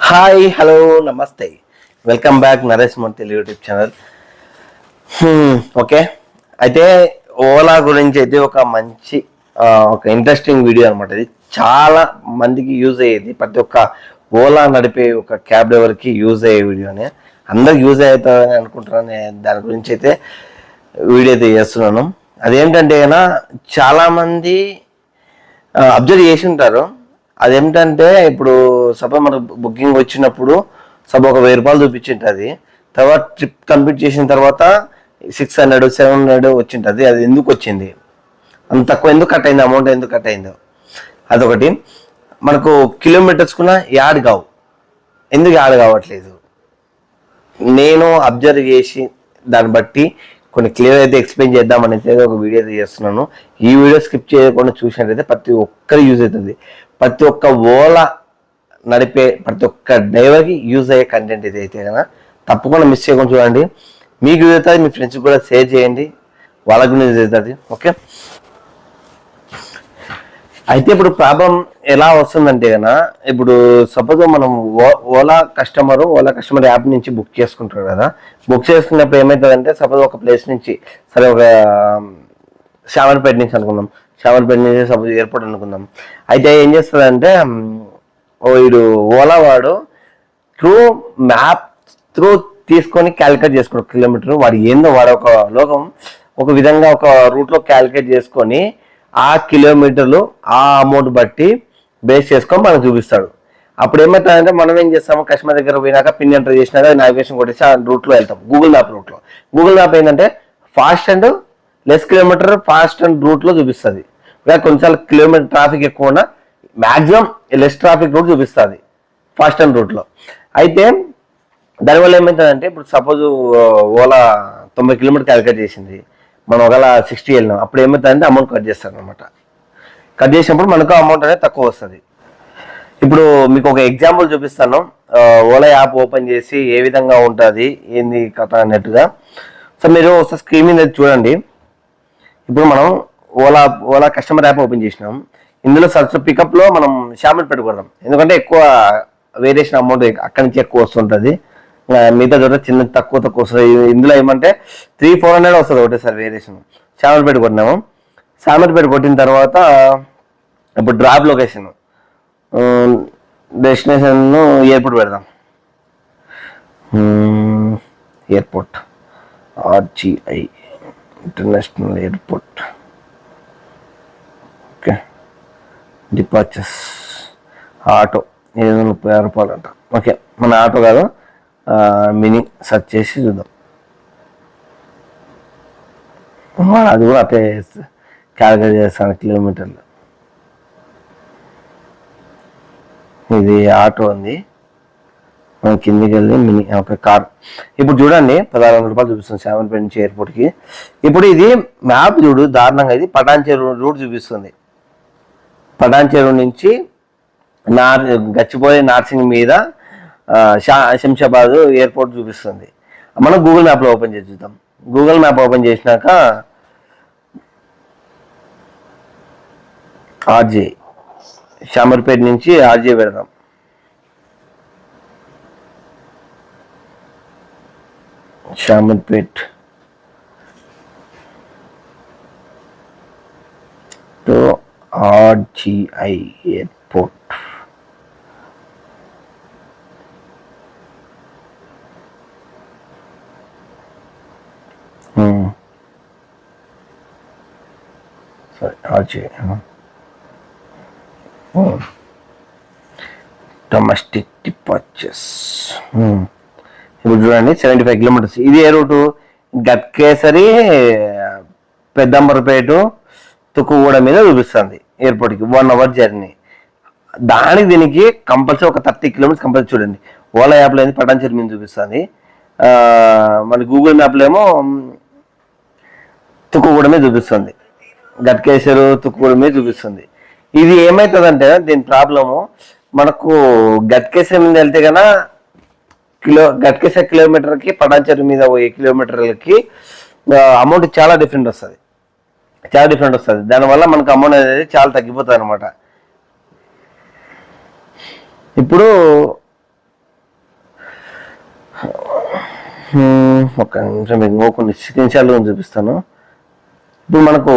Hi hello నమస్తే. Welcome back Naresh Murthy YouTube channel. Hmm, okay అయితే Ola గురించి అయితే ఒక మంచి ఒక ఇంట్రెస్టింగ్ వీడియో అనమాట ఇది చాలా మందికి యూజ్ అయ్యేది. ప్రతి ఒక్క ఓలా నడిపే ఒక క్యాబ్ డ్రైవర్కి యూజ్ అయ్యే వీడియోనే అందరికి యూజ్ అవుతుందని అనుకుంటున్నాను. దాని గురించి అయితే వీడియో అయితే చేస్తున్నాను. అదేంటంటే కనుక చాలామంది అబ్జర్వ్ చేసి ఉంటారు. అదేమిటంటే ఇప్పుడు సపోజ్ మనకు బుకింగ్ వచ్చినప్పుడు సపోజ్ ఒక వెయ్యి రూపాయలు చూపించింటుంది తర్వాత ట్రిప్ కంప్లీట్ చేసిన తర్వాత సిక్స్ హండ్రెడ్ సెవెన్ హండ్రెడ్ వచ్చింటుంది అది. ఎందుకు వచ్చింది? అంత తక్కువ ఎందుకు కట్ అయింది? అమౌంట్ ఎందుకు కట్ అయిందో. అదొకటి. మనకు కిలోమీటర్స్ కూడా యాడ్ కావు. ఎందుకు యాడ్ కావట్లేదు? నేను అబ్జర్వ్ చేసి దాన్ని బట్టి కొన్ని క్లియర్ అయితే ఎక్స్ప్లెయిన్ చేద్దామని అయితే ఒక వీడియో చేస్తున్నాను. ఈ వీడియో స్కిప్ చేయకుండా చూసినట్లయితే ప్రతి ఒక్కరు యూజ్ అవుతుంది. ప్రతి ఒక్క ఓలా నడిపే ప్రతి ఒక్క డ్రైవర్కి యూజ్ అయ్యే కంటెంట్ ఇది అయితే కదా. తప్పకుండా మిస్ చేయకుండా చూడండి. మీకు యూజ్ అవుతుంది మీ ఫ్రెండ్స్కి కూడా షేర్ చేయండి. వాళ్ళకు యూజ్ అవుతుంది ఓకే అయితే ఇప్పుడు ప్రాబ్లం ఎలా వస్తుందంటే కన్నా ఇప్పుడు సపోజ్ మనం ఓ- Ola customer Ola customer app నుంచి బుక్ చేసుకుంటారు కదా బుక్ చేసుకున్నప్పుడు ఏమవుతుందంటే సపోజ్ ఒక ప్లేస్ నుంచి సరే ఒక శావన్పేట నుంచి అనుకుందాం శావన్పేట నుంచి సపోజ్ ఎయిర్పోర్ట్ అనుకుందాం అయితే ఏం చేస్తుందంటే ఓ వీడు ఓలా వాడు త్రూ మ్యాప్ త్రూ తీసుకొని క్యాలిక్యులేట్ చేసుకోడు కిలోమీటర్ వాడు ఏందో వాడు ఒక లోకం ఒక విధంగా ఒక రూట్లో క్యాలిక్యులేట్ చేసుకొని ఆ కిలోమీటర్లు ఆ అమౌంట్ బట్టి బేస్ చేసుకొని మనకు చూపిస్తాడు. అప్పుడు ఏమవుతుందంటే మనం ఏం చేస్తాము కస్టమర్ దగ్గర పోయినాక పిన్ ఎంటర్ చేసినాక నావిగేషన్ కొట్టేసి ఆ రూట్లో వెళ్తాం గూగుల్ మ్యాప్ రూట్లో గూగుల్ మ్యాప్ ఏంటంటే fast and less kilometre fast and రూట్లో చూపిస్తుంది. ఇంకా కొంచెం కిలోమీటర్ ట్రాఫిక్ ఎక్కువ ఉన్నా మ్యాక్సిమం లెస్ ట్రాఫిక్ రూట్ చూపిస్తుంది ఫాస్ట్ అండ్ రూట్లో అయితే దానివల్ల ఏమవుతుందంటే ఇప్పుడు సపోజ్ ఓలా తొంభై కిలోమీటర్ క్యాలిక్యులేట్ చేసింది. మనం ఒకవేళ సిక్స్టీ వెళ్ళినాం అప్పుడు ఏమవుతుందంటే అమౌంట్ కట్ చేస్తారు అనమాట కట్ చేసినప్పుడు మనకు అమౌంట్ అనేది తక్కువ వస్తుంది. ఇప్పుడు మీకు ఒక ఎగ్జాంపుల్ చూపిస్తాను. ఓలా యాప్ ఓపెన్ చేసి ఏ విధంగా ఉంటుంది ఏంది కథ అన్నట్టుగా. సో మీరు ఒకసారి స్క్రీన్ మీద చూడండి. ఇప్పుడు మనం Ola Ola customer app open చేసినాం. ఇందులో సర్చ్ పికప్లో మనం షామిల్ పెట్టుకున్నాం ఎందుకంటే ఎక్కువ వేరియేషన్ అమౌంట్ అక్కడి నుంచి ఎక్కువ వస్తుంటుంది. మిగతా చోట చిన్న తక్కువ తక్కువ వస్తుంది. ఇందులో ఏమంటే త్రీ ఫోర్ హండ్రెడ్ వస్తుంది ఒకటేసారి వేరియేషన్ శామర్పేట కొట్టినాము. శామర్పేట కొట్టిన తర్వాత ఇప్పుడు డ్రాప్ లొకేషన్ డెస్టినేషన్ ఎయిర్పోర్ట్ పెడదాం. Airport RGI international airport okay. Departures auto ఏదో ముప్పై ఆరు రూపాయలు అంట ఓకే. మన ఆటో కాదు. ఆ, మినీ సెర్చ్ చేసి చూద్దాం. అది కూడా అట్లే క్యాలిక్యులేట్ చేస్తాను కిలోమీటర్లు. ఇది ఆటో ఉంది. మనం కిందికి వెళ్ళి మినీ ఒక కార్. ఇప్పుడు చూడండి పదహారు వందల రూపాయలు చూపిస్తుంది శామన్పేట నుంచి ఎయిర్పోర్ట్కి. ఇప్పుడు ఇది మ్యాప్ చూడు దారుణంగా ఇది పటాన్ చెరువు రూట్ చూపిస్తుంది. పటాన్ చెరువు నుంచి నార్ గచ్చిపోయే నార్సింగ్ మీద శంషాబాద్ ఎయిర్పోర్ట్ చూపిస్తుంది. మనం గూగుల్ మ్యాప్లో ఓపెన్ చేసి చూద్దాం. గూగుల్ మ్యాప్ ఓపెన్ చేసినాక ఆర్జే శామర్పేట నుంచి ఆర్జే పెడదాం. Shamirpet to RGI airport. సరే ఆర్జీఐ డొమెస్టిక్ డిపార్చర్స్ ఇప్పుడు చూడండి సెవెంటీ ఫైవ్ కిలోమీటర్స్ ఇది ఏ రూటు గట్కేసరి పెద్దంబరపేట తుక్కుగూడ మీద చూపిస్తుంది ఎయిర్పోర్ట్కి. వన్ అవర్ జర్నీ దానికి దీనికి కంపల్సరీ ఒక థర్టీ కిలోమీటర్స్ కంపల్సరీ చూడండి. ఓలా యాప్లో ఏంది? పటాన్చేరి మీద చూపిస్తుంది. మన గూగుల్ మ్యాప్లో ఏమో తుక్కుగూడమే చూపిస్తుంది. గట్కేశ్వరు తుక్కుగూడమే చూపిస్తుంది. ఇది ఏమవుతుందంటే దీని ప్రాబ్లము మనకు గట్కేశ్వర మీద వెళ్తే కన్నా కిలో గట్కేశ్వర కిలోమీటర్కి పటాంచెరు మీద పోయే కిలోమీటర్లకి అమౌంట్ చాలా డిఫరెంట్ వస్తుంది. చాలా డిఫరెంట్ వస్తుంది. దానివల్ల మనకు అమౌంట్ అనేది చాలా తగ్గిపోతుంది అనమాట ఇప్పుడు ఒక నిమిషం మీకు కొన్ని నిమిషాలు చూపిస్తాను. ఇప్పుడు మనకు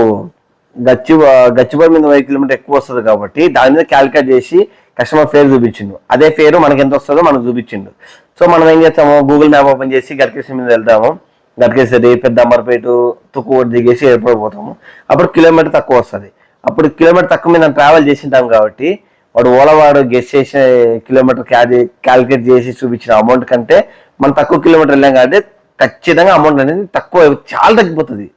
గచ్చి గచ్చిబడి మీద వెయ్యి కిలోమీటర్ ఎక్కువ వస్తుంది కాబట్టి దాని మీద క్యాలిక్యులేట్ చేసి కస్టమర్ ఫేర్ చూపించిండు. అదే ఫేరు మనకి ఎంత వస్తుందో మనకు చూపించిండు. సో మనం ఏం చేస్తాము? గూగుల్ మ్యాప్ ఓపెన్ చేసి గట్కేసి మీద వెళ్తాము. గట్కేసరి పెద్ద అమర్పేట తుక్కుకోటి దిగేసి ఎయిర్పోర్ట్ పోతాము. అప్పుడు కిలోమీటర్ తక్కువ వస్తుంది. అప్పుడు కిలోమీటర్ తక్కువ మీద ట్రావెల్ చేసింటాం కాబట్టి వాడు ఓలా వాడు గెస్ట్ చేసిన కిలోమీటర్ క్యాలి క్యాలిక్యులేట్ చేసి చూపించిన అమౌంట్ కంటే మనం తక్కువ కిలోమీటర్ వెళ్ళాం కాబట్టి ఖచ్చితంగా అమౌంట్ అనేది తక్కువ చాలా తగ్గిపోతుంది.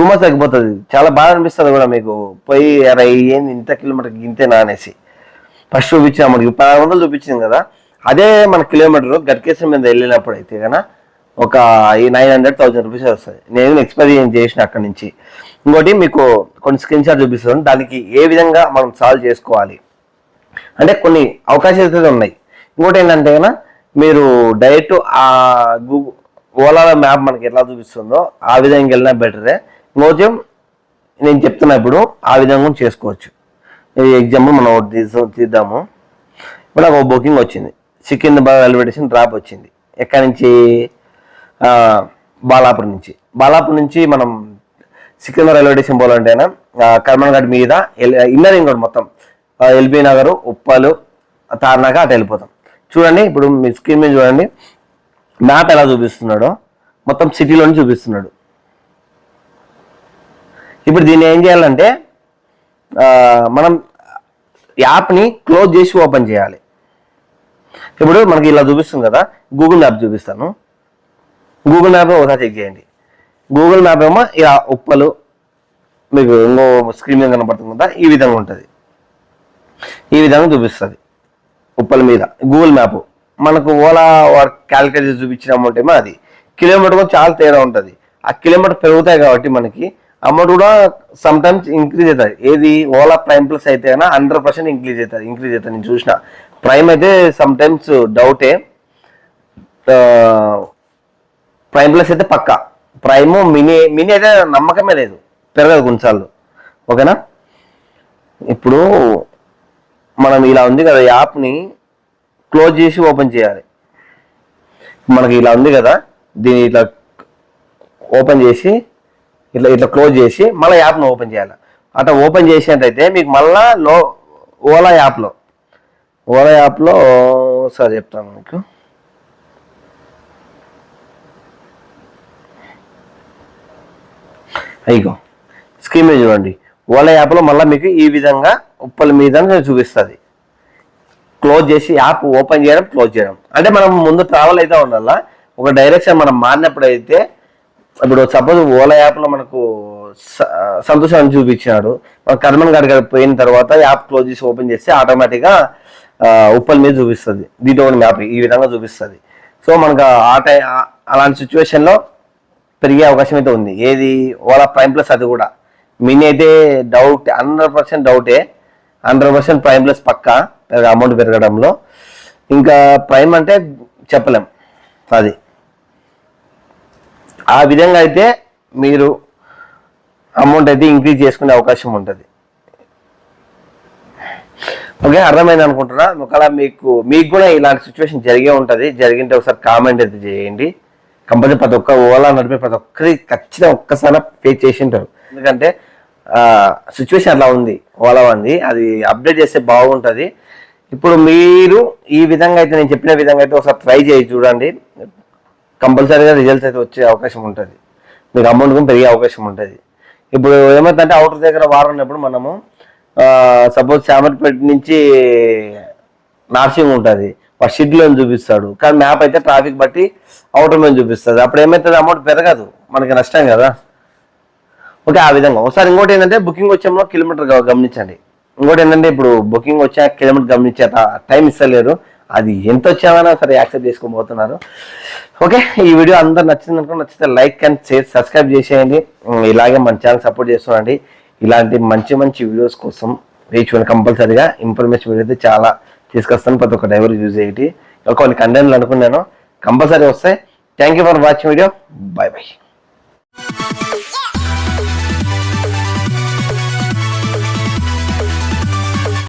టూ మంత్స్ తగ్గిపోతుంది చాలా బాగా అనిపిస్తుంది కూడా మీకు. పోయి అరే ఏంది ఇంత కిలోమీటర్ ఇంతేనా అనేసి ఫస్ట్ చూపించిన మనకి పదహారు వందలు చూపించింది కదా. అదే మన కిలోమీటర్ గట్కేశ్వర మీద వెళ్ళినప్పుడు అయితే కనుక ఒక ఈ నైన్ హండ్రెడ్ థౌసండ్ రూపీస్ వస్తుంది. నేను ఎక్స్పీరియన్స్ చేసిన అక్కడి నుంచి. ఇంకోటి మీకు కొన్ని స్క్రీన్ షాట్ చూపిస్తాను. దానికి ఏ విధంగా మనం సాల్వ్ చేసుకోవాలి. అంటే కొన్ని అవకాశాలు అయితే ఉన్నాయి. ఇంకోటి ఏంటంటే కనుక మీరు డైరెక్ట్ ఆ గూగుల్ ఓలాలో మ్యాప్ మనకి ఎట్లా చూపిస్తుందో ఆ విధంగా వెళ్ళినా బెటరే క్లోజం నేను చెప్తున్నా ఇప్పుడు ఆ విధంగా చేసుకోవచ్చు. ఈ ఎగ్జాంపుల్ మనం తీద్దాము. ఇప్పుడు నాకు ఒక బుకింగ్ వచ్చింది. సికింద్రాబాద్ రైల్వే స్టేషన్ డ్రాప్ వచ్చింది. ఎక్కడి నుంచి? బాలాపూర్ నుంచి. బాలాపూర్ నుంచి మనం సికింద్రాబాద్ రైల్వే స్టేషన్ పోవాలంటేనా? కర్మన్ఘాట్ మీద ఎల్- ఇన్నర్ రింగ్ రోడ్ మొత్తం. ఎల్బీ నగర్ ఉప్పలు తార్నాక అటు వెళ్ళిపోతాం. చూడండి ఇప్పుడు మీ స్క్రీన్ మీద చూడండి. మ్యాప్ ఎలా చూపిస్తున్నాడో. మొత్తం సిటీలోనే చూపిస్తున్నాడు. ఇప్పుడు దీన్ని ఏం చేయాలంటే మనం యాప్ని క్లోజ్ చేసి ఓపెన్ చేయాలి. ఇప్పుడు మనకి ఇలా చూపిస్తుంది కదా గూగుల్ మ్యాప్ చూపిస్తాను. గూగుల్ మ్యాప్ ఒకసారి చెక్ చేయండి. గూగుల్ మ్యాప్ ఏమో ఇలా ఉప్పలు మీకు ఇంకో స్క్రీన్ మీద కనపడుతుంది కదా ఈ విధంగా ఉంటుంది. ఈ విధంగా చూపిస్తుంది ఉప్పల మీద గూగుల్ మ్యాప్. మనకు ఓలా క్యాలిక్యులేట్ క్యాలిక్యులేటర్ చూపించిన అమౌంట్ ఏమో అది. కిలోమీటర్ కూడా చాలా తేడా ఉంటుంది. ఆ కిలోమీటర్ పెరుగుతాయి కాబట్టి మనకి అమౌంట్ కూడా సమ్ టైమ్స్ ఇంక్రీజ్ అవుతుంది. ఏది ఓలా ప్రైమ్ ప్లస్ అయితే అయినా హండ్రెడ్ పర్సెంట్ ఇంక్రీజ్ అవుతుంది. ఇంక్రీజ్ అవుతుంది. నేను చూసిన. ప్రైమ్ అయితే సమ్ టైమ్స్ డౌటే ప్రైమ్ ప్లస్ అయితే పక్కా. ప్రైమ్ మినీ మినీ అయితే నమ్మకమే లేదు. పెరగదు కొన్నిసార్లు. ఓకేనా? ఇప్పుడు మనం ఇలా ఉంది కదా యాప్ని క్లోజ్ చేసి ఓపెన్ చేయాలి. మనకి ఇలా ఉంది కదా. దీన్ని ఇట్లా ఓపెన్ చేసి ఇట్లా ఇట్లా క్లోజ్ చేసి మళ్ళీ యాప్ను ఓపెన్ చేయాలి. అట్లా ఓపెన్ చేసినట్టయితే మీకు మళ్ళా లో ఓలా యాప్లో ఓలా యాప్లో సార్ చెప్తాను మీకు. అయ్యో స్క్రీన్ మీద చూడండి. ఓలా యాప్లో మళ్ళీ మీకు ఈ విధంగా ఉప్పల మీద చూపిస్తుంది. క్లోజ్ చేసి యాప్ ఓపెన్ చేయడం క్లోజ్ చేయడం. అంటే మనం ముందు ట్రావెల్ అయితే ఉండాలా? ఒక డైరెక్షన్ మనం మారినప్పుడు అయితే ఇప్పుడు సపోజ్ ఓలా యాప్లో మనకు స- చూపించినాడు. చూపించాడు మన కర్మన్ గారి గారు పోయిన తర్వాత యాప్ క్లోజ్ చేసి ఓపెన్ చేస్తే ఆటోమేటిక్గా ఉప్పల్ మీద చూపిస్తుంది. దీంట్లో మ్యాప్. ఈ విధంగా చూపిస్తుంది. సో మనకు ఆ టై అలాంటి సిచ్యువేషన్లో పెరిగే అవకాశం అయితే ఉంది. ఏది? ఓలా ప్రైమ్ ప్లస్ అది కూడా. మినీ అయితే డౌట్ హండ్రెడ్ పర్సెంట్ డౌటే హండ్రెడ్ పర్సెంట్ ప్రైమ్ ప్లస్ పక్కా. అమౌంట్ పెరగడంలో. ఇంకా ప్రైమ్ అంటే చెప్పలేం. అది. ఆ విధంగా అయితే మీరు అమౌంట్ అయితే ఇంక్రీజ్ చేసుకునే అవకాశం ఉంటుంది. ఓకే అర్థమైంది అనుకుంటున్నా? ఒకవేళ మీకు మీకు కూడా ఇలాంటి సిచ్యువేషన్ జరిగే ఉంటుంది. జరిగింటే ఒకసారి కామెంట్ అయితే చేయండి. కంపల్సరీ ప్రతి ఒక్క ఓలా నడిపే ప్రతి ఒక్కరి ఖచ్చితంగా ఒక్కసారి పే చేసి ఉంటారు. ఎందుకంటే సిచ్యువేషన్ అలా ఉంది. ఓలా ఉంది. అది అప్డేట్ చేస్తే బాగుంటుంది. ఇప్పుడు మీరు ఈ విధంగా అయితే నేను చెప్పిన విధంగా అయితే ఒకసారి ట్రై చేసి చూడండి. కంపల్సరీగా రిజల్ట్స్ అయితే వచ్చే అవకాశం ఉంటుంది. మీకు అమౌంట్ కూడా పెరిగే అవకాశం ఉంటుంది. ఇప్పుడు ఏమవుతుందంటే అవుటర్ దగ్గర వారం ఉన్నప్పుడు మనము సపోజ్ శామర్పేట నుంచి నార్సింగ్ ఉంటుంది. వాడు షెడ్యూల్ అని చూపిస్తాడు. కానీ మ్యాప్ అయితే ట్రాఫిక్ బట్టి అవుటర్ మీద చూపిస్తుంది. అప్పుడు ఏమవుతుంది అమౌంట్ పెరగదు. మనకి నష్టం కదా. ఓకే ఆ విధంగా. ఒకసారి ఇంకోటి ఏంటంటే బుకింగ్ వచ్చేమో కిలోమీటర్ గమనించండి. ఇంకోటి ఏంటంటే ఇప్పుడు బుకింగ్ వచ్చాక కిలోమీటర్ గమనించే టైం ఇస్తలేరు. అది ఎంత వచ్చామన్నా సరే యాక్సెప్ట్ చేసుకోబోతున్నారు ఓకే ఈ వీడియో అందరు నచ్చింది అనుకో నచ్చితే లైక్ అండ్ షేర్ సబ్స్క్రైబ్ చేసేయండి. ఇలాగే మన ఛానల్ సపోర్ట్ చేస్తుండండి ఇలాంటి మంచి మంచి వీడియోస్ కోసం రీచ్ కంపల్సరీగా ఇన్ఫర్మేషన్ వీడియో అయితే చాలా తీసుకొస్తాను. ప్రతి ఒక్క డ్రైవర్ యూజ్ అయ్యి కొన్ని కంటెంట్లు అనుకున్నాను. కంపల్సరీ వస్తాయి. Thank you for watching video bye bye